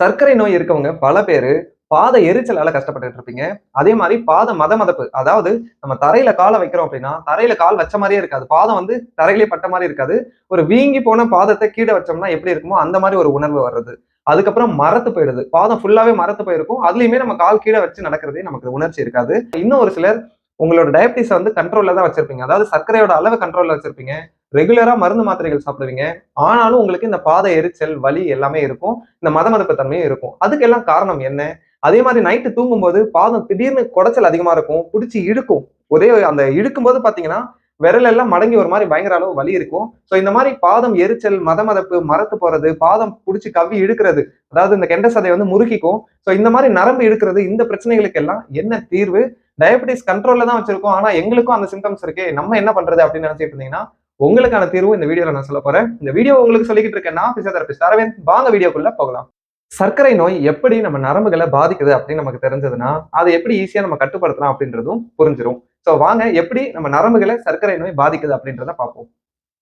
சர்க்கரை நோய் இருக்கவங்க பல பேர் பாத எரிச்சலால கஷ்டப்பட்டு இருப்பீங்க. அதே மாதிரி பாத மத மதப்பு அதாவது நம்ம தரையில காலை வைக்கிறோம் அப்படின்னா தரையில கால் வச்ச மாதிரியே இருக்காது. பாதம் வந்து தரையிலே பட்ட மாதிரி இருக்காது. ஒரு வீங்கி போன பாதத்தை கீழே வச்சோம்னா எப்படி இருக்குமோ அந்த மாதிரி ஒரு உணர்வு வர்றது. அதுக்கப்புறம் மரத்து போயிடுது. பாதம் ஃபுல்லாவே மரத்து போயிருக்கும். அதுலயுமே நம்ம கால் கீழே வச்சு நடக்கிறதே நமக்கு உணர்ச்சி இருக்காது. இன்னும் ஒரு சிலர் உங்களோட டயபிட்டிஸ் வந்து கண்ட்ரோல்ல தான் வச்சிருப்பீங்க. அதாவது சர்க்கரையோட அளவு கண்ட்ரோல்ல வச்சிருப்பீங்க. ரெகுலரா மருந்து மாத்திரைகள் சாப்பிடுவீங்க. ஆனாலும் உங்களுக்கு இந்த பாத எரிச்சல் வலி எல்லாமே இருக்கும். இந்த மத மதப்பு தன்மையும் இருக்கும். அதுக்கெல்லாம் காரணம் என்ன? அதே மாதிரி நைட்டு தூங்கும்போது பாதம் திடீர்னு குடைச்சல் அதிகமா இருக்கும். பிடிச்சி இழுக்கும். ஒரே அந்த இழுக்கும் போது பாத்தீங்கன்னா விரல் எல்லாம் மடங்கி ஒரு மாதிரி பயங்கர அளவு வலி இருக்கும். ஸோ இந்த மாதிரி பாதம் எரிச்சல் மத மதப்பு மரத்து போறது பாதம் பிடிச்சி கவி இழுக்கிறது அதாவது இந்த கெண்ட சதை வந்து முறுக்கிக்கும். ஸோ இந்த மாதிரி நரம்பு இழுக்கிறது இந்த பிரச்சனைகளுக்கு எல்லாம் என்ன தீர்வு? டயபிட்டிஸ் கண்ட்ரோல்ல தான் வச்சிருக்கோம். ஆனா எங்களுக்கும் அந்த சிம்டம்ஸ் இருக்கு. நம்ம என்ன பண்றது அப்படின்னு நினைச்சிட்டு இருந்தீங்கன்னா உங்களுக்கான தீர்வு இந்த வீடியோல நான் சொல்ல போறேன். இந்த வீடியோ உங்களுக்கு சொல்லிக்கிட்டு இருக்கேன். நான் பிசியோதெரபிஸ்ட் அரவிந்த். வாங்க வீடியோக்குள்ள போகலாம். சர்க்கரை நோய் எப்படி நம்ம நரம்புகளை பாதிக்குது அப்படின்னு நமக்கு தெரிஞ்சதுன்னா அதை எப்படி ஈஸியா நம்ம கட்டுப்படுத்தலாம் அப்படின்றதும் புரிஞ்சிடும் ஸோ வாங்க எப்படி நம்ம நரம்புகளை சர்க்கரை நோய் பாதிக்குது அப்படின்றத பார்ப்போம்.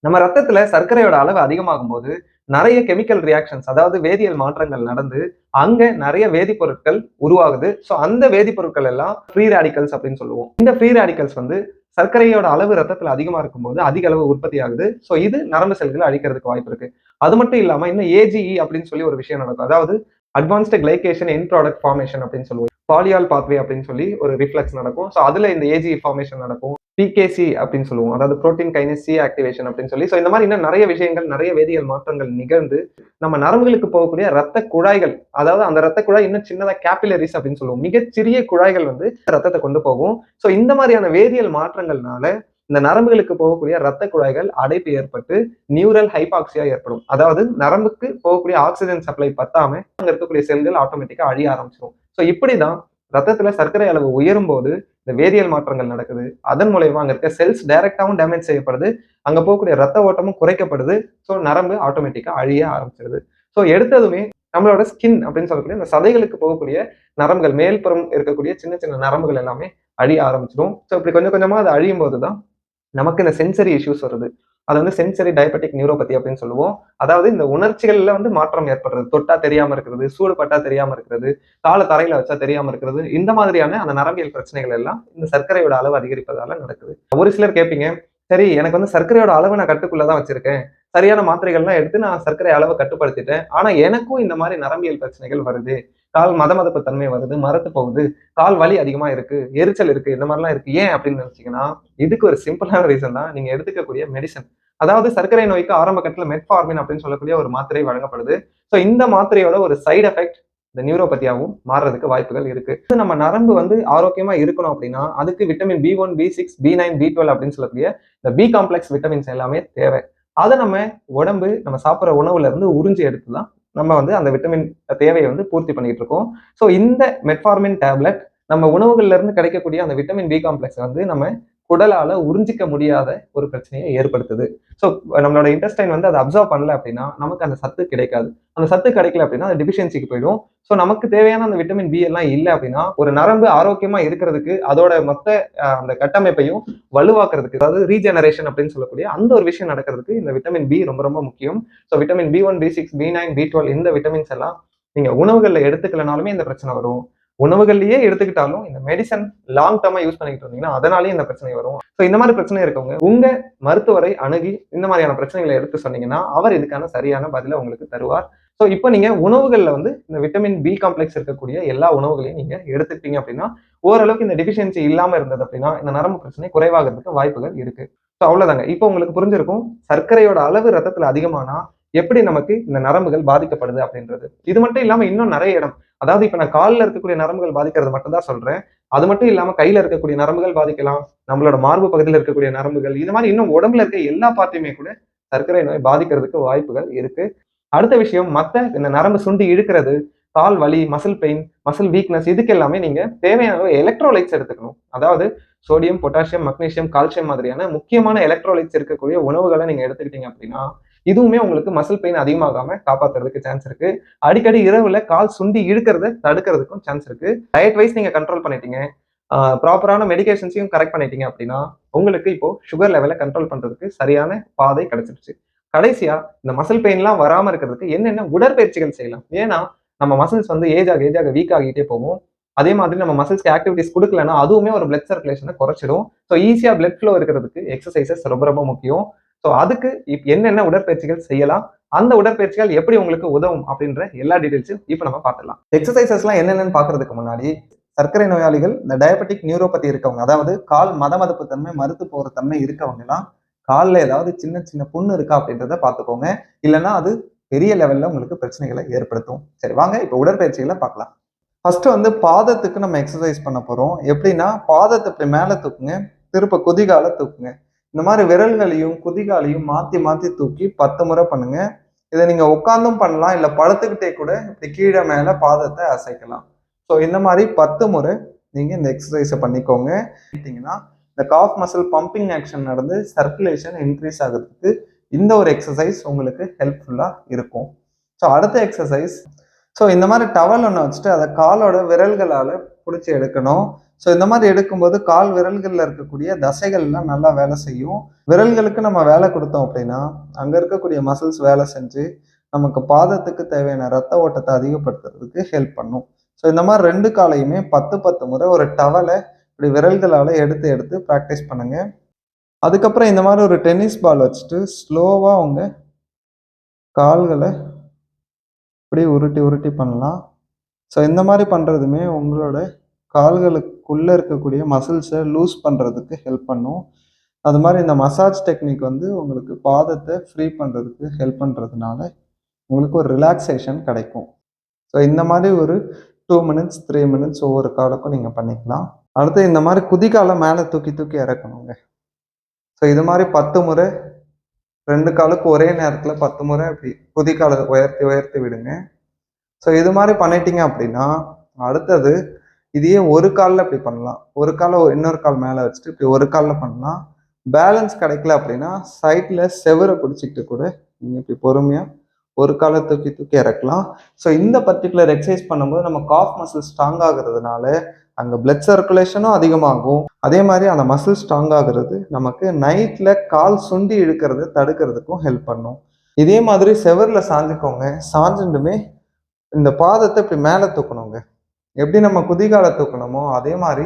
நம்ம ரத்தத்துல சர்க்கரையோட அளவு அதிகமாகும் போது நிறைய கெமிக்கல் ரியாக்ஷன்ஸ் அதாவது வேதியியல் மாற்றங்கள் நடந்து அங்க நிறைய வேதிப்பொருட்கள் உருவாகுது. ஸோ அந்த வேதிப்பொருட்கள் எல்லாம் ஃப்ரீ ரேடிக்கல்ஸ் அப்படின்னு சொல்லுவோம். இந்த ஃப்ரீ ரேடிக்கல்ஸ் வந்து சர்க்கரையோட அளவு ரத்தத்தில் அதிகமாக இருக்கும்போது அதிக அளவு உற்பத்தி ஆகுது. ஸோ இது நரம்பு செல்களை அழிக்கிறதுக்கு வாய்ப்பு இருக்கு. அது மட்டும் இல்லாமல் இன்னும் ஏஜிஇ அப்படின்னு சொல்லி ஒரு விஷயம் நடக்கும். அதாவது advanced glycation end product formation அப்படின்னு சொல்லுவோம். பாலியால் பாத்வே அப்படின்னு சொல்லி ஒரு ரிஃப்ளெக்ஸ் நடக்கும். ஸோ அதில் இந்த ஏஜிஇ ஃபார்மேஷன் நடக்கும். பிகேசி அப்படின்னு சொல்லுவோம். அதாவது புரோட்டீன் கைனசி ஆக்டிவேஷன் அப்படின்னு சொல்லி. ஸோ இந்த மாதிரி இன்னும் நிறைய விஷயங்கள் நிறைய வேதியியல் மாற்றங்கள் நிகழ்ந்து நம்ம நரம்புகளுக்கு போகக்கூடிய ரத்த குழாய்கள் அதாவது அந்த ரத்த குழாய் இன்னும் சின்னதாக கேபிலரிஸ் அப்படின்னு சொல்லுவோம். மிகச்சிறிய குழாய்கள் வந்து ரத்தத்தை கொண்டு போகும். ஸோ இந்த மாதிரியான வேதியியல் மாற்றங்கள்னால இந்த நரம்புகளுக்கு போகக்கூடிய ரத்த குழாய்கள் அடைப்பு ஏற்பட்டு நியூரல் ஹைபாக்சியா ஏற்படும். அதாவது நரம்புக்கு போகக்கூடிய ஆக்சிஜன் சப்ளை பத்தாம அங்க இருக்கக்கூடிய செல்கள் ஆட்டோமேட்டிக்கா அழிய ஆரம்பிச்சிடும் ஸோ இப்படிதான் ரத்தத்துல சர்க்கரை அளவு உயரும் போது இந்த வேதியியல் மாற்றங்கள் நடக்குது. அதன் மூலயமா அங்கே இருக்க செல்ஸ் டைரக்டாவும் டேமேஜ் செய்யப்படுது. அங்கே போகக்கூடிய ரத்த ஓட்டமும் குறைக்கப்படுது. ஸோ நரம்பு ஆட்டோமேட்டிக்காக அழிய ஆரம்பிச்சிருது. ஸோ எடுத்ததுமே நம்மளோட ஸ்கின் அப்படின்னு சொல்லக்கூடிய இந்த சதைகளுக்கு போகக்கூடிய நரம்புகள் மேல்புறம் இருக்கக்கூடிய சின்ன சின்ன நரம்புகள் எல்லாமே அழிய ஆரம்பிச்சிடும். ஸோ இப்படி கொஞ்சம் கொஞ்சமாக அது அழியும் போது தான் நமக்கு இந்த சென்சரி இஷ்யூஸ் வருது. அது வந்து சென்சரி டயபெட்டிக் நியூரோபதி அப்படின்னு சொல்லுவோம். அதாவது இந்த உணர்ச்சிகள்ல வந்து மாற்றம் ஏற்படுறது. தொட்டா தெரியாம இருக்கிறது சூடு பட்டா தெரியாம இருக்கிறது கால தரையில வச்சா தெரியாம இருக்கிறது இந்த மாதிரியான அந்த நரம்பியல் பிரச்சனைகள் எல்லாம் இந்த சர்க்கரையோட அளவு அதிகரிப்பதால நடக்குது. ஒரு சிலர் கேட்பீங்க சரி எனக்கு வந்து சர்க்கரையோட அளவு நான் கட்டுக்குள்ளதான் வச்சிருக்கேன். சரியான மாத்திரைகள்லாம் எடுத்து நான் சர்க்கரை அளவை கட்டுப்படுத்திட்டேன். ஆனா எனக்கும் இந்த மாதிரி நரம்பியல் பிரச்சனைகள் வருது. கால் மத மதப்பு தன்மை வருது மரத்து போகுது கால் வலி அதிகமா இருக்கு எரிச்சல் இருக்கு இந்த மாதிரிலாம் இருக்கு. ஏன் அப்படின்னு நினைச்சீங்கன்னா இதுக்கு ஒரு சிம்பிளான ரீசன் தான் நீங்க எடுத்துக்கக்கூடிய மெடிசன் அதாவது சர்க்கரை நோய்க்கு ஆரம்ப கட்டத்தில் மெட்ஃபார்மின் அப்படின்னு சொல்லக்கூடிய ஒரு மாத்திரை வழங்கப்படுது. ஸோ இந்த மாத்திரையோட ஒரு சைடு எஃபெக்ட் இந்த நியூரோபதியாவும் மாறுறதுக்கு வாய்ப்புகள் இருக்கு. நம்ம நரம்பு வந்து ஆரோக்கியமா இருக்கணும் அப்படின்னா அதுக்கு vitamin B one B six B nine B twelve அப்படின்னு சொல்லக்கூடிய இந்த பி காம்ப்ளெக்ஸ் விட்டமின்ஸ் எல்லாமே தேவை. அதை நம்ம உடம்பு நம்ம சாப்பிட்ற உணவுல இருந்து உறிஞ்சி எடுத்து தான் நம்ம வந்து அந்த விட்டமின் தேவையை வந்து பூர்த்தி பண்ணிட்டு இருக்கோம். ஸோ இந்த மெட்ஃபார்மின் டேப்லெட் நம்ம உணவுகள்ல இருந்து கிடைக்கக்கூடிய அந்த விட்டமின் பி காம்ப்ளெக்ஸ் வந்து நம்ம குடலால உறிஞ்சிக்க முடியாத ஒரு பிரச்சனையை ஏற்படுத்துது. ஸோ நம்மளோட இன்டெஸ்டைன் வந்து அதை அப்சர்வ் பண்ணல அப்படின்னா நமக்கு அந்த சத்து கிடைக்காது. அந்த சத்து கிடைக்கல அப்படின்னா அது டிஃபிஷியன்சிக்கு போயிடும். ஸோ நமக்கு தேவையான அந்த விட்டமின் பி எல்லாம் இல்லை அப்படின்னா ஒரு நரம்பு ஆரோக்கியமா இருக்கிறதுக்கு அதோட மொத்த அந்த கட்டமைப்பையும் வலுவாக்குறதுக்கு அதாவது ரீஜெனரேஷன் அப்படின்னு சொல்லக்கூடிய அந்த ஒரு விஷயம் நடக்கிறதுக்கு இந்த விட்டமின் பி ரொம்ப ரொம்ப முக்கியம். So vitamin B one B six B nine B twelve இந்த விட்டமின்ஸ் எல்லாம் நீங்க உணவுகளில் எடுத்துக்கலனாலுமே இந்த பிரச்சனை வரும். உணவுகள்லயே எடுத்துக்கிட்டாலும் இந்த மெடிசன் லாங் டர்மா யூஸ் பண்ணிக்கிட்டு இருந்தீங்கன்னா அதனாலேயே இந்த பிரச்சனை வரும். ஸோ இந்த மாதிரி பிரச்சனை இருக்கவங்க உங்க மருத்துவரை அணுகி இந்த மாதிரியான பிரச்சனைகளை எடுத்து சொன்னீங்கன்னா அவர் இதுக்கான சரியான பதிலை உங்களுக்கு தருவார். ஸோ இப்போ நீங்க உணவுகளில் வந்து இந்த விட்டமின் பி காம்ப்ளெக்ஸ் இருக்கக்கூடிய எல்லா உணவுகளையும் நீங்க எடுத்துக்கிட்டீங்க அப்படின்னா ஓரளவுக்கு இந்த டிஃபிஷியன்சி இல்லாம இருந்தது அப்படின்னா இந்த நரம்பு பிரச்சனை குறைவாகிறதுக்கு வாய்ப்புகள் இருக்கு. ஸோ அவ்வளோதாங்க இப்போ உங்களுக்கு புரிஞ்சிருக்கும் சர்க்கரையோட அளவு ரத்தத்தில் அதிகமானா எப்படி நமக்கு இந்த நரம்புகள் பாதிக்கப்படுது அப்படின்றது. இது மட்டும் இல்லாம இன்னும் நிறைய இடம். அதாவது இப்ப நான் காலில் இருக்கக்கூடிய நரம்புகள் பாதிக்கிறது மட்டும் தான் சொல்றேன். அது மட்டும் இல்லாம கையில இருக்கக்கூடிய நரம்புகள் பாதிக்கலாம். நம்மளோட மார்பு பகுதியில் இருக்கக்கூடிய நரம்புகள். இது மாதிரி இன்னும் உடம்புல இருக்க எல்லா பார்ட்டியுமே கூட சர்க்கரை நோய் பாதிக்கிறதுக்கு வாய்ப்புகள் இருக்கு. அடுத்த விஷயம் மத்த இந்த நரம்பு சுண்டி இழுக்கிறது கால் வலி மசில் பெயின் மசில் வீக்னஸ் இதுக்கு எல்லாமே நீங்க தேவையான எலக்ட்ரோலைட்ஸ் எடுத்துக்கணும். அதாவது சோடியம் பொட்டாசியம் மக்னீசியம் கால்சியம் மாதிரியான முக்கியமான எலக்ட்ரோலைட்ஸ் இருக்கக்கூடிய உணவுகளை நீங்க எடுத்துக்கிட்டீங்க அப்படின்னா இதுவுமே உங்களுக்கு மசில் பெயின் அதிகமாகாம காப்பாத்துறதுக்கு சான்ஸ் இருக்கு. அடிக்கடி இரவுல கால் சுண்டி இழுக்கிறத தடுக்கிறதுக்கும் சான்ஸ் இருக்கு. டயட் வைஸ் நீங்க கண்ட்ரோல் பண்ணிட்டீங்க. ப்ராப்பரான மெடிகேஷன்ஸையும் கரெக்ட் பண்ணிட்டீங்க அப்படின்னா உங்களுக்கு இப்போ சுகர் லெவலை கண்ட்ரோல் பண்றதுக்கு சரியான பாதை கிடைச்சிருச்சு. கடைசியா இந்த மசில் பெயின்லாம் வராம இருக்கிறதுக்கு என்னென்ன உடற்பயிற்சிகள் செய்யலாம்? ஏன்னா நம்ம மசில்ஸ் வந்து ஏஜ் ஆக ஏஜ் ஆக வீக் ஆகிட்டே போகும். அதே மாதிரி நம்ம மசில்ஸ்க்கு ஆக்டிவிட்டிஸ் கொடுக்கலன்னா அதுவுமே ஒரு பிளட் சர்க்குலேஷனை குறைச்சிடும். ஸோ ஈஸியாக பிளட் ஃப்ளோ இருக்கிறதுக்கு எக்ஸசைசஸ் ரொம்ப ரொம்ப முக்கியம். ஸோ அதுக்கு இப் என்னென்ன உடற்பயிற்சிகள் செய்யலாம் அந்த உடற்பயிற்சிகள் எப்படி உங்களுக்கு உதவும் அப்படின்ற எல்லா டீடைல்ஸும் இப்போ நம்ம பார்த்துடலாம். எக்ஸசைசஸ்லாம் என்னென்னு பார்க்கறதுக்கு முன்னாடி சர்க்கரை நோயாளிகள் இந்த டயபெட்டிக் நியூரோபதி இருக்கவங்க அதாவது கால் மதமதப்பு தன்மை மறுத்து போகிற தன்மை இருக்கவங்கலாம் காலில் ஏதாவது சின்ன சின்ன புண்ணு இருக்கா அப்படின்றத பார்த்துக்கோங்க. இல்லைன்னா அது பெரிய லெவலில் உங்களுக்கு பிரச்சனைகளை ஏற்படுத்தும். சரி வாங்க இப்போ உடற்பயிற்சிகளை பார்க்கலாம். ஃபர்ஸ்ட் வந்து பாதத்துக்கு நம்ம எக்ஸசைஸ் பண்ண போகிறோம் எப்படின்னா பாதத்தை இப்படி மேலே தூக்குங்க திருப்ப குதிகால தூக்குங்க. இந்த மாதிரி விரல்களையும் குதிகாலையும் மாற்றி மாற்றி தூக்கி பத்து முறை பண்ணுங்க. இதை நீங்கள் உட்காந்தும் பண்ணலாம் இல்லை படுத்துக்கிட்டே கூட இப்படி கீழே மேலே பாதத்தை அசைக்கலாம். ஸோ இந்த மாதிரி பத்து முறை நீங்கள் இந்த எக்ஸசைஸை பண்ணிக்கோங்க. பண்ணிட்டீங்கன்னா இந்த காஃப் மசில் பம்பிங் ஆக்ஷன் நடந்து சர்க்குலேஷன் இன்க்ரீஸ் ஆகிறதுக்கு இந்த ஒரு எக்ஸசைஸ் உங்களுக்கு ஹெல்ப்ஃபுல்லாக இருக்கும். ஸோ அடுத்த எக்ஸசைஸ் ஸோ இந்த மாதிரி டவல் ஒன்று வச்சுட்டு அதை காலோட விரல்களால் பிடிச்சி எடுக்கணும். ஸோ இந்த மாதிரி எடுக்கும்போது கால் விரல்களில் இருக்கக்கூடிய தசைகள்லாம் நல்லா வேலை செய்யும். விரல்களுக்கு நம்ம வேலை கொடுத்தோம் அப்படின்னா அங்கே இருக்கக்கூடிய மசில்ஸ் வேலை செஞ்சு நமக்கு பாதத்துக்கு தேவையான ரத்த ஓட்டத்தை அதிகப்படுத்துறதுக்கு ஹெல்ப் பண்ணும். ஸோ இந்த மாதிரி ரெண்டு காலையுமே பத்து பத்து முறை ஒரு டவலை இப்படி விரல்களால் எடுத்து எடுத்து ப்ராக்டிஸ் பண்ணுங்க. அதுக்கப்புறம் இந்த மாதிரி ஒரு டென்னிஸ் பால் வச்சுட்டு ஸ்லோவாக அவங்க கால்களை இப்படி உருட்டி உருட்டி பண்ணலாம். ஸோ இந்த மாதிரி பண்ணுறதுமே உங்களோட கால்களுக்குள்ளே இருக்கக்கூடிய மசில்ஸை லூஸ் பண்ணுறதுக்கு ஹெல்ப் பண்ணும். அது மாதிரி இந்த மசாஜ் டெக்னிக் வந்து உங்களுக்கு பாதத்தை ஃப்ரீ பண்ணுறதுக்கு ஹெல்ப் பண்ணுறதுனால உங்களுக்கு ஒரு ரிலாக்ஸேஷன் கிடைக்கும். ஸோ இந்த மாதிரி ஒரு டூ மினிட்ஸ் த்ரீ மினிட்ஸ் ஒவ்வொரு காலுக்கும் நீங்கள் பண்ணிக்கலாம். அடுத்து இந்த மாதிரி குதிகாலை மேலே தூக்கி தூக்கி இறக்கணுங்க. ஸோ இது மாதிரி பத்து முறை ரெண்டு காலுக்கு ஒரே நேரத்தில் பத்து முறை அப்படி குதிகாலை உயர்த்தி உயர்த்தி விடுங்க. ஸோ இது மாதிரி பண்ணிட்டீங்க அப்படின்னா அடுத்தது இதையே ஒரு காலில் இப்படி பண்ணலாம்? ஒரு காலை இன்னொரு கால் மேலே வச்சுட்டு இப்படி ஒரு காலில் பண்ணலாம். பேலன்ஸ் கிடைக்கல அப்படின்னா சைடில் செவரை பிடிச்சிக்கிட்டு கூட நீங்கள் இப்படி பொறுமையாக ஒரு காலை தூக்கி தூக்கி இறக்கலாம். ஸோ இந்த பர்டிகுலர் எக்ஸசைஸ் பண்ணும்போது நம்ம காஃப் மசில் ஸ்ட்ராங் ஆகுறதுனால அங்கே பிளட் சர்க்குலேஷனும் அதிகமாகும். அதே மாதிரி அந்த மசில் ஸ்ட்ராங் ஆகுறது நமக்கு நைட்டில் கால் சுண்டி இழுக்கிறத தடுக்கிறதுக்கும் ஹெல்ப் பண்ணும். இதே மாதிரி செவரில் சாஞ்சுக்கோங்க. சாஞ்சுட்டுமே இந்த பாதத்தை இப்படி மேலே தூக்கணுங்க. எப்படி நம்ம குதிகால தூக்கணுமோ அதே மாதிரி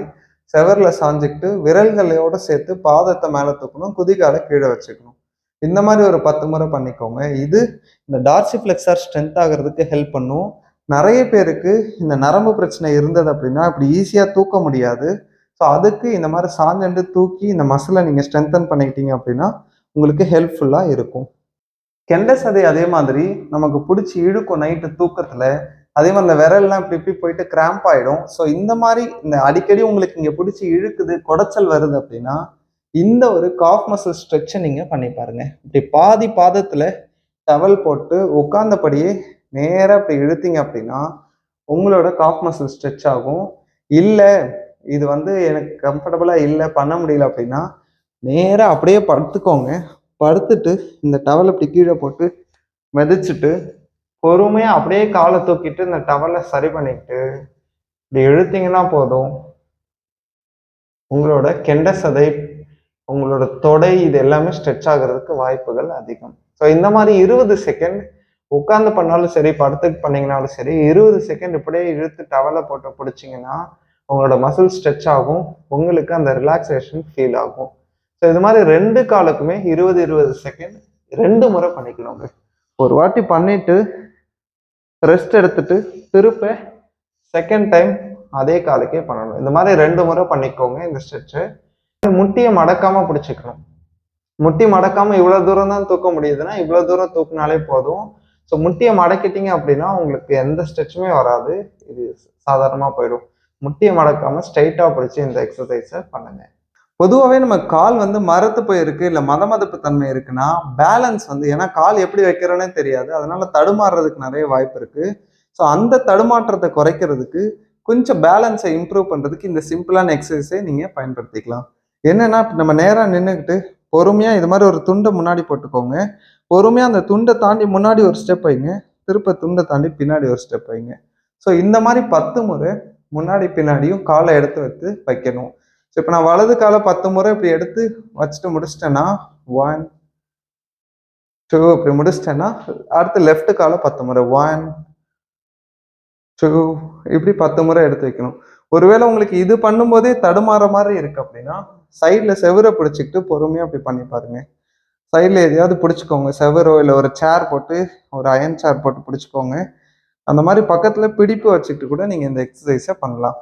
செவரில் சாஞ்சிக்கிட்டு விரல்களோட சேர்த்து பாதத்தை மேலே தூக்கணும் குதிகாலை கீழே வச்சுக்கணும். இந்த மாதிரி ஒரு பத்து முறை பண்ணிக்கோங்க. இது இந்த டார்சி ஃப்ளெக்ஸார் ஸ்ட்ரென்த் ஆகிறதுக்கு ஹெல்ப் பண்ணும். நிறைய பேருக்கு இந்த நரம்பு பிரச்சனை இருந்தது அப்படின்னா இப்படி ஈஸியாக தூக்க முடியாது. ஸோ அதுக்கு இந்த மாதிரி சாஞ்சண்டு தூக்கி இந்த மசிலை நீங்கள் ஸ்ட்ரென்தன் பண்ணிக்கிட்டீங்க அப்படின்னா உங்களுக்கு ஹெல்ப்ஃபுல்லாக இருக்கும். கெண்ட சதை அதே மாதிரி நமக்கு பிடிச்சி இழுக்கும் நைட்டு தூக்கத்தில் அதே மாதிரி இந்த விரல்லாம் இப்படி இப்படி போயிட்டு கிராம்ப் ஆகிடும் ஸோ இந்த மாதிரி இந்த அடிக்கடி உங்களுக்கு இங்கே பிடிச்சி இழுக்குது குடைச்சல் வருது அப்படின்னா இந்த ஒரு காஃப் மசில் ஸ்ட்ரெச்சை நீங்கள் பண்ணி பாருங்க. இப்படி பாதி பாதத்தில் டவல் போட்டு உட்காந்தபடியே நேராக இப்படி இழுத்தீங்க அப்படின்னா உங்களோட காஃப் மசில் ஸ்ட்ரெச் ஆகும். இல்லை இது வந்து எனக்கு கம்ஃபர்டபுளாக இல்லை பண்ண முடியல அப்படின்னா நேராக அப்படியே படுத்துக்கோங்க. படுத்துட்டு இந்த டவலை இப்படி கீழே போட்டு மிதிச்சுட்டு பொறுமையாக அப்படியே காலை தூக்கிட்டு இந்த டவலை சரி பண்ணிக்கிட்டு இப்படி இழுத்தீங்கன்னா போதும். உங்களோட கெண்ட சதை உங்களோட தொடை இது எல்லாமே ஸ்ட்ரெச் ஆகிறதுக்கு வாய்ப்புகள் அதிகம். ஸோ இந்த மாதிரி இருபது செகண்ட் உட்காந்து பண்ணாலும் சரி படுத்துட்டு பண்ணீங்கனாலும் சரி இருபது செகண்ட் இப்படியே இழுத்து டவலை போட்டு பிடிச்சிங்கன்னா உங்களோட மசில் ஸ்ட்ரெச் ஆகும். உங்களுக்கு அந்த ரிலாக்ஸேஷன் ஃபீல் ஆகும். ஸோ இது மாதிரி ரெண்டு காலுக்குமே இருபது இருபது செகண்ட் ரெண்டு முறை பண்ணிக்கணுங்க ஒரு வாட்டி பண்ணிட்டு ரெஸ்ட் எடுத்துட்டு திருப்ப செகண்ட் டைம் அதே காலுக்கே பண்ணணும். இந்த மாதிரி ரெண்டு முறை பண்ணிக்கோங்க இந்த ஸ்ட்ரெச்சு முட்டியை மடக்காம பிடிச்சிக்கணும். முட்டி மடக்காம இவ்வளவு தூரம் தான் தூக்க முடியுதுன்னா இவ்வளவு தூரம் தூக்குனாலே போதும். ஸோ முட்டியை மடக்கிட்டீங்க அப்படின்னா உங்களுக்கு எந்த ஸ்ட்ரெச்சுமே வராது. இது சாதாரணமாக போயிடும். முட்டியை மடக்காம ஸ்ட்ரைட்டா பிடிச்சி இந்த எக்ஸசைஸை பண்ணுங்க. பொதுவாகவே நம்ம கால் வந்து மரத்து போயிருக்கு இல்லை மத மதப்பு தன்மை இருக்குன்னா பேலன்ஸ் வந்து ஏன்னா கால் எப்படி வைக்கிறோன்னே தெரியாது. அதனால தடுமாறுறதுக்கு நிறைய வாய்ப்பு இருக்கு. ஸோ அந்த தடுமாற்றத்தை குறைக்கிறதுக்கு கொஞ்சம் பேலன்ஸை இம்ப்ரூவ் பண்ணுறதுக்கு இந்த சிம்பிளான எக்ஸசைஸை நீங்கள் பயன்படுத்திக்கலாம். என்னென்னா நம்ம நேராக நின்றுக்கிட்டு பொறுமையாக இது மாதிரி ஒரு துண்டை முன்னாடி போட்டுக்கோங்க. பொறுமையாக அந்த துண்டை தாண்டி முன்னாடி ஒரு ஸ்டெப் வைங்க. திருப்ப துண்டை தாண்டி பின்னாடி ஒரு ஸ்டெப் வைங்க. ஸோ இந்த மாதிரி பத்து முறை முன்னாடி பின்னாடியும் காலை எடுத்து வைத்து வைக்கணும். ஸோ இப்போ நான் வலது காலை பத்து முறை இப்படி எடுத்து வச்சுட்டு முடிச்சிட்டேன்னா ஒன் டூ இப்படி முடிச்சிட்டேன்னா அடுத்து லெஃப்ட் காலை பத்து முறை ஒன் டூ இப்படி பத்து முறை எடுத்து வைக்கணும். ஒருவேளை உங்களுக்கு இது பண்ணும்போதே தடுமாற மாதிரி இருக்கு அப்படின்னா சைடில் செவரை பிடிச்சிக்கிட்டு பொறுமையாக அப்படி பண்ணி பாருங்க. சைடில் எதையாவது பிடிச்சிக்கோங்க. செவரோ இல்லை ஒரு சேர் போட்டு ஒரு அயன் சேர் போட்டு பிடிச்சிக்கோங்க. அந்த மாதிரி பக்கத்தில் பிடிப்பு வச்சுக்கிட்டு கூட நீங்கள் இந்த எக்ஸசைஸை பண்ணலாம்.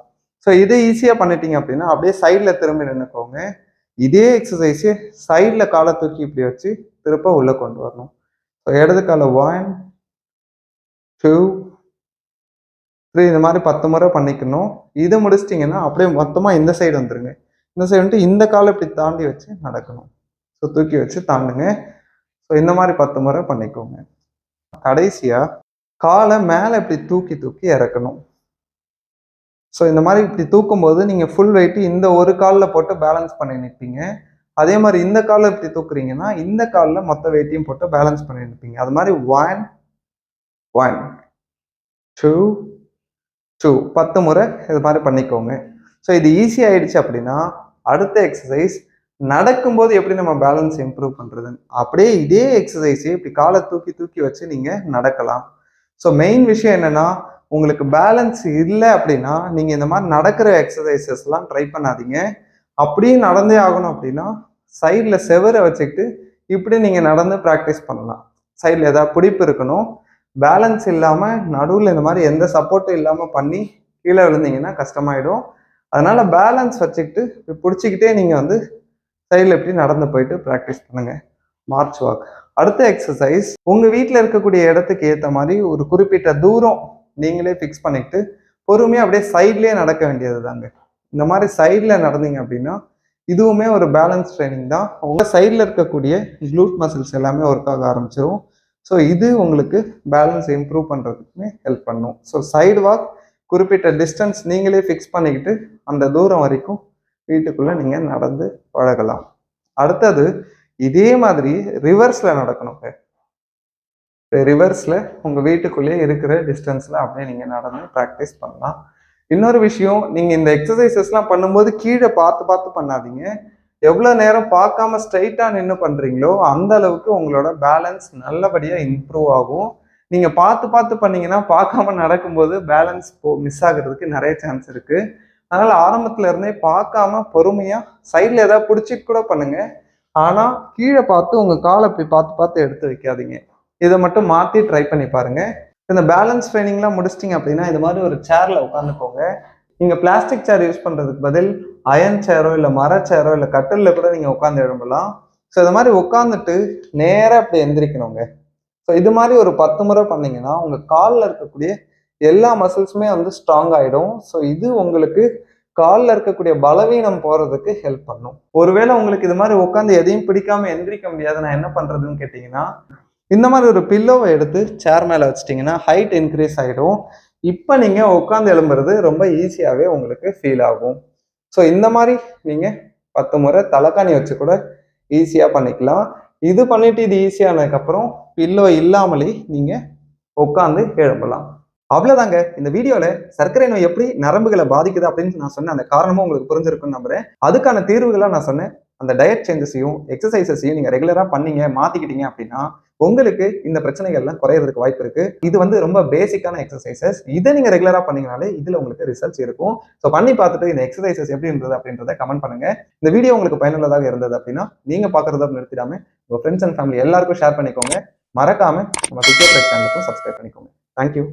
ஸோ இதை ஈஸியாக பண்ணிட்டீங்க அப்படின்னா அப்படியே சைடில் திரும்பி நின்றுக்கோங்க இதே எக்ஸசைஸு சைடில் காலை தூக்கி இப்படி வச்சு திருப்ப உள்ளே கொண்டு வரணும். ஸோ இடது காலை ஒன் டூ த்ரீ இந்த மாதிரி பத்து முறை பண்ணிக்கணும். இது முடிச்சிட்டிங்கன்னா அப்படியே மொத்தமாக இந்த சைடு வந்துருங்க. இந்த சைடு வந்துட்டு இந்த காலை இப்படி தாண்டி வச்சு நடக்கணும். ஸோ தூக்கி வச்சு தாண்டுங்க. ஸோ இந்த மாதிரி பத்து முறை பண்ணிக்கோங்க. கடைசியாக காலை மேலே இப்படி தூக்கி தூக்கி இறக்கணும். ஸோ இந்த மாதிரி இப்படி தூக்கும்போது நீங்கள் ஃபுல் வெயிட்டு இந்த ஒரு காலில் போட்டு பேலன்ஸ் பண்ணி நிற்பீங்க அதே மாதிரி இந்த காலில் இப்படி தூக்குறீங்கன்னா இந்த காலில் மொத்த வெயிட்டையும் போட்டு பேலன்ஸ் பண்ணி நிற்பீங்க அது மாதிரி ஒன் ஒன் டூ டூ பத்து முறை இது மாதிரி பண்ணிக்கோங்க. ஸோ இது ஈஸி ஆயிடுச்சு அப்படின்னா அடுத்த எக்ஸசைஸ் நடக்கும்போது எப்படி நம்ம பேலன்ஸ் இம்ப்ரூவ் பண்ணுறது அப்படியே இதே எக்ஸசைஸே இப்படி காலை தூக்கி தூக்கி வச்சு நீங்கள் நடக்கலாம். ஸோ மெயின் விஷயம் என்னென்னா உங்களுக்கு பேலன்ஸ் இல்லை அப்படின்னா நீங்கள் இந்த மாதிரி நடக்கிற எக்ஸசைசஸ்லாம் ட்ரை பண்ணாதீங்க. அப்படியே நடந்தே ஆகணும் அப்படின்னா சைடில் செவரை வச்சுக்கிட்டு இப்படி நீங்கள் நடந்து ப்ராக்டிஸ் பண்ணலாம். சைடில் ஏதாவது பிடிப்பு இருக்கணும் பேலன்ஸ் இல்லாமல் நடுவில் இந்த மாதிரி எந்த சப்போர்ட்டும் இல்லாமல் பண்ணி கீழே விழுந்தீங்கன்னா கஷ்டமாயிடும். அதனால பேலன்ஸ் வச்சுக்கிட்டு பிடிச்சிக்கிட்டே நீங்கள் வந்து சைடில் எப்படி நடந்து போயிட்டு ப்ராக்டிஸ் பண்ணுங்க. மார்ச் வாக் அடுத்த எக்ஸசைஸ் உங்கள் வீட்டில் இருக்கக்கூடிய இடத்துக்கு ஏற்ற மாதிரி ஒரு குறிப்பிட்ட தூரம் நீங்களே ஃபிக்ஸ் பண்ணிக்கிட்டு பொறுமையாக அப்படியே சைட்லேயே நடக்க வேண்டியது தாங்க இந்த மாதிரி சைடில் நடந்தீங்க அப்படின்னா இதுவுமே ஒரு பேலன்ஸ் ட்ரைனிங் தான். உங்கள் சைடில் இருக்கக்கூடிய க்ளூட் மசில்ஸ் எல்லாமே ஒர்க் ஆக ஆரம்பிச்சிடும் ஸோ இது உங்களுக்கு பேலன்ஸ் இம்ப்ரூவ் பண்ணுறதுக்குமே ஹெல்ப் பண்ணும். ஸோ சைடு வாக் குறிப்பிட்ட டிஸ்டன்ஸ் நீங்களே ஃபிக்ஸ் பண்ணிக்கிட்டு அந்த தூரம் வரைக்கும் வீட்டுக்குள்ளே நீங்கள் நடந்து பழகலாம். அடுத்தது இதே மாதிரி ரிவர்ஸில் நடக்கணுங்க. ரிவர்ஸில் உங்கள் வீட்டுக்குள்ளேயே இருக்கிற டிஸ்டன்ஸில் அப்படியே நீங்கள் நடந்து ப்ராக்டிஸ் பண்ணலாம். இன்னொரு விஷயம் நீங்கள் இந்த எக்ஸசைசஸ்லாம் பண்ணும்போது கீழே பார்த்து பார்த்து பண்ணாதீங்க. எவ்வளோ நேரம் பார்க்காம ஸ்ட்ரைட்டாக நின்று பண்ணுறீங்களோ அந்த அளவுக்கு உங்களோட பேலன்ஸ் நல்லபடியாக இம்ப்ரூவ் ஆகும். நீங்கள் பார்த்து பார்த்து பண்ணீங்கன்னா பார்க்காம நடக்கும்போது பேலன்ஸ் போ மிஸ் ஆகுறதுக்கு நிறைய சான்ஸ் இருக்குது அதனால் ஆரம்பத்துல இருந்தே பார்க்காம பொறுமையாக சைடில் ஏதாவது பிடிச்சிட்டு கூட பண்ணுங்கள் ஆனால் கீழே பார்த்து உங்கள் காலை இப்படி பார்த்து பார்த்து எடுத்து வைக்காதீங்க. இதை மட்டும் மாற்றி ட்ரை பண்ணி பாருங்க. இந்த பேலன்ஸ் ட்ரைனிங்லாம் முடிச்சிட்டிங்க அப்படின்னா இது மாதிரி ஒரு சேரில் உட்காந்துக்கோங்க நீங்கள் பிளாஸ்டிக் சேர் யூஸ் பண்ணுறதுக்கு பதில் அயன் சேரோ இல்லை மர சேரோ இல்லை கட்டிலில் கூட நீங்கள் உட்காந்து எழும்பலாம். ஸோ இது மாதிரி உட்காந்துட்டு நேராக இப்படி எந்திரிக்கணுங்க. ஸோ இது மாதிரி ஒரு பத்து முறை பண்ணிங்கன்னா உங்கள் காலில் இருக்கக்கூடிய எல்லா மசில்ஸுமே வந்து ஸ்ட்ராங் ஆகிடும் ஸோ இது உங்களுக்கு காலில் இருக்கக்கூடிய பலவீனம் போகிறதுக்கு ஹெல்ப் பண்ணும். ஒருவேளை உங்களுக்கு இது மாதிரி உட்காந்து எதையும் பிடிக்காம எந்திரிக்க முடியாது. நான் என்ன பண்ணுறதுன்னு கேட்டிங்கன்னா இந்த மாதிரி ஒரு பில்லோவை எடுத்து சேர் மேலே வச்சிட்டிங்கன்னா ஹைட் இன்க்ரீஸ் ஆகிடும் இப்போ நீங்கள் உட்காந்து எழும்புறது ரொம்ப ஈஸியாகவே உங்களுக்கு ஃபீல் ஆகும். ஸோ இந்த மாதிரி நீங்கள் பத்து முறை தலைக்காணி வச்சு கூட ஈஸியாக பண்ணிக்கலாம். இது பண்ணிட்டு இது ஈஸியானதுக்கப்புறம் பில்லோ இல்லாமலே நீங்கள் உட்காந்து எழும்பலாம். அவ்வளோதாங்க இந்த வீடியோவில் சர்க்கரை நோய் எப்படி நரம்புகளை பாதிக்குது அப்படின்னு நான் சொன்னேன் அந்த காரணமும் உங்களுக்கு புரிஞ்சிருக்குன்னு நம்புறேன். அதுக்கான தீர்வுகளாக நான் சொன்னேன். அந்த டயட் சேஞ்சஸையும் எக்ஸசைசஸையும் நீங்கள் ரெகுலராக பண்ணீங்க மாற்றிக்கிட்டீங்க அப்படின்னா உங்களுக்கு இந்த பிரச்சனைகள்லாம் குறையிறதுக்கு வாய்ப்பு இருக்கு. இது வந்து ரொம்ப பேசிக்கான எக்ஸசைசஸ் இதை நீங்க ரெகுலரா பண்ணீங்கனாலே இதுல உங்களுக்கு ரிசல்ட்ஸ் இருக்கும். ஸோ பண்ணி பார்த்துட்டு இந்த எக்ஸசைசஸ் எப்படி இருந்தது அப்படின்றத கமெண்ட் பண்ணுங்க. இந்த வீடியோ உங்களுக்கு பயனுள்ளதாக இருந்தது அப்படின்னா நீங்க பாக்குறத நிறுத்திடாம உங்க ஃப்ரெண்ட்ஸ் அண்ட் ஃபேமிலி எல்லாருக்கும் ஷேர் பண்ணிக்கோங்க. மறக்காம நம்ம டிக்கெட் சேனலுக்கும் சப்ஸ்கிரைப் பண்ணிக்கோங்க. Thank you